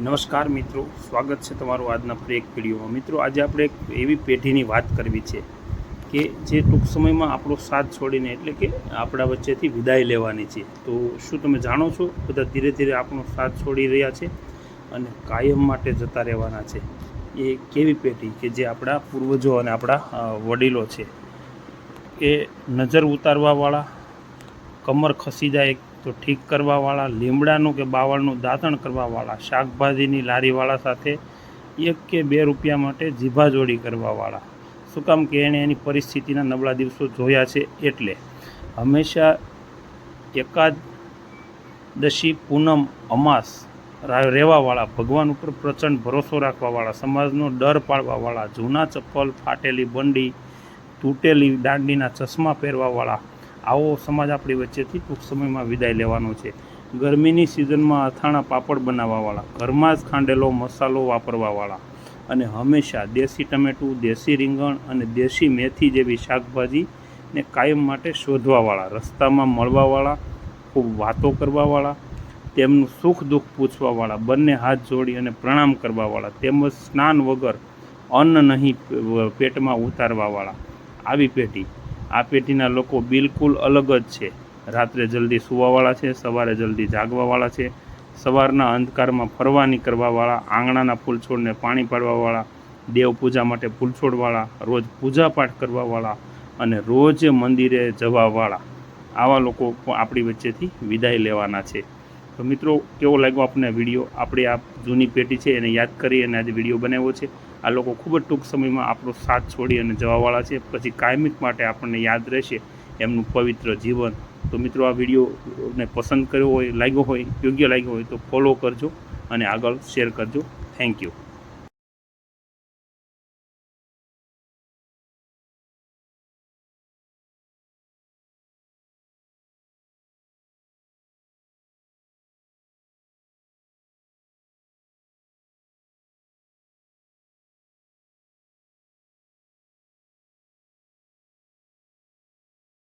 નમસ્કાર મિત્રો, સ્વાગત છે તમારું આજના ફરી એક મિત્રો, આજે આપણે એક એવી પેઢીની વાત કરવી છે કે જે ટૂંક સમયમાં આપણો સાથ છોડીને એટલે કે આપણા વચ્ચેથી વિદાય લેવાની છે. તો શું તમે જાણો છો? બધા ધીરે ધીરે આપણો સાથ છોડી રહ્યા છે અને કાયમ માટે જતા રહેવાના છે. એ કેવી પેઢી કે જે આપણા પૂર્વજો અને આપણા વડીલો છે? એ નજર ઉતારવાવાળા, કમર ખસી જાય તો ઠીક કરવાવાળા, લીમડાનું કે બાવળનું દાંતણ કરવાવાળા, શાકભાજીની લારીવાળા સાથે એક કે બે રૂપિયા માટે જીભાજોડી કરવાવાળા. શું કામ કે એણે એની પરિસ્થિતિના નબળા દિવસો જોયા છે એટલે હંમેશા એકાદશી, પૂનમ, અમાસ રહેવાવાળા, ભગવાન ઉપર પ્રચંડ ભરોસો રાખવાવાળા, સમાજનો ડર પાળવાવાળા જૂના ચપ્પલ ફાટેલી બંડી, તૂટેલી દાંડીના ચશ્મા પહેરવાવાળા આવો સમાજ આપણી વચ્ચેથી ટૂંક સમયમાં વિદાય લેવાનો છે. ગરમીની સિઝનમાં અથાણા પાપડ બનાવવાવાળા, ઘરમાં જ ખાંડેલો મસાલો વાપરવાવાળા અને હંમેશા દેશી ટમેટું, દેશી રીંગણ અને દેશી મેથી જેવી શાકભાજીને કાયમ માટે શોધવાવાળા, રસ્તામાં મળવાવાળા, ખૂબ વાતો કરવાવાળા, તેમનું સુખ દુઃખ પૂછવાવાળા, બંને હાથ જોડી અને પ્રણામ કરવાવાળા, તેમજ સ્નાન વગર અન્ન નહીં પેટમાં ઉતારવાવાળા. આવી પેઢી આ પેઢીના લોકો બિલકુલ અલગ જ છે. રાત્રે જલ્દી સૂવાવાળા છે, સવારે જલ્દી જાગવાવાળા છે. સવારના અંધકારમાં ફરવા નીકળવાવાળા આંગણાના ફૂલછોડને પાણી પાડવાવાળા દેવ પૂજા માટે ફૂલછોડવાળા રોજ પૂજાપાઠ કરવાવાળા અને રોજ મંદિરે જવાવાળા. આવા લોકો પણ આપણી વચ્ચેથી વિદાય લેવાના છે. તો મિત્રો, કેવો લાગ્યો આપણને વીડિયો? આપણી આ જૂની પેઢી છે, એને યાદ કરી અને આજે વીડિયો બનાવ્યો છે. આ લોકો ખૂબ જ ટૂંક સમયમાં આપણો સાથ છોડી અને જવાવાળા છે. પછી કાયમિક માટે આપણને યાદ રહેશે એમનું પવિત્ર જીવન. તો મિત્રો, આ વિડીયોને પસંદ કર્યો હોય, લાગ્યો હોય, યોગ્ય લાગ્યો હોય તો ફોલો કરજો અને આગળ શેર કરજો. Thank you.